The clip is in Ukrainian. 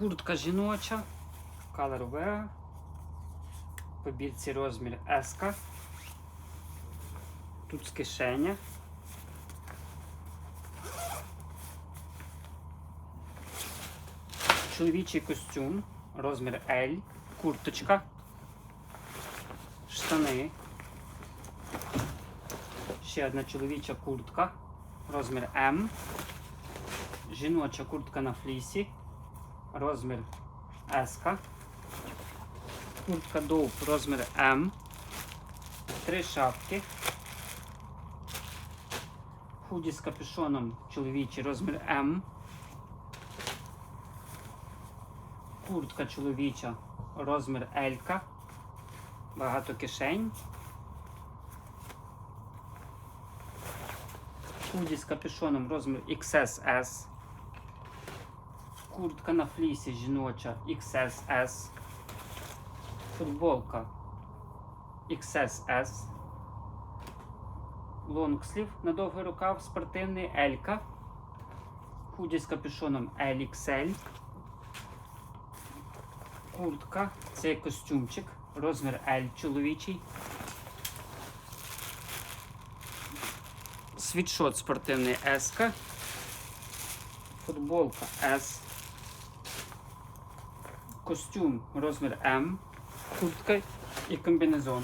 Куртка жіноча, Color Wear. По бірці розмір S. Тут з кишеня. Чоловічий костюм, розмір L, курточка, штани. Ще одна чоловіча куртка, розмір М. Жіноча куртка на флісі, розмір S. Куртка Доуп, розмір М. Три шапки. Худі з капюшоном чоловічий, розмір М. Куртка чоловіча, розмір L. Багато кишень. Худі з капюшоном розмір XSS. Куртка на флісі жіноча XSS. Футболка XSS. Лонгслів на довгий рукав спортивний L. Худі з капюшоном LXL. Куртка, це костюмчик, розмір L чоловічий. Світшот спортивний S. Футболка S. Костюм розмір М. Куртка і комбінезон.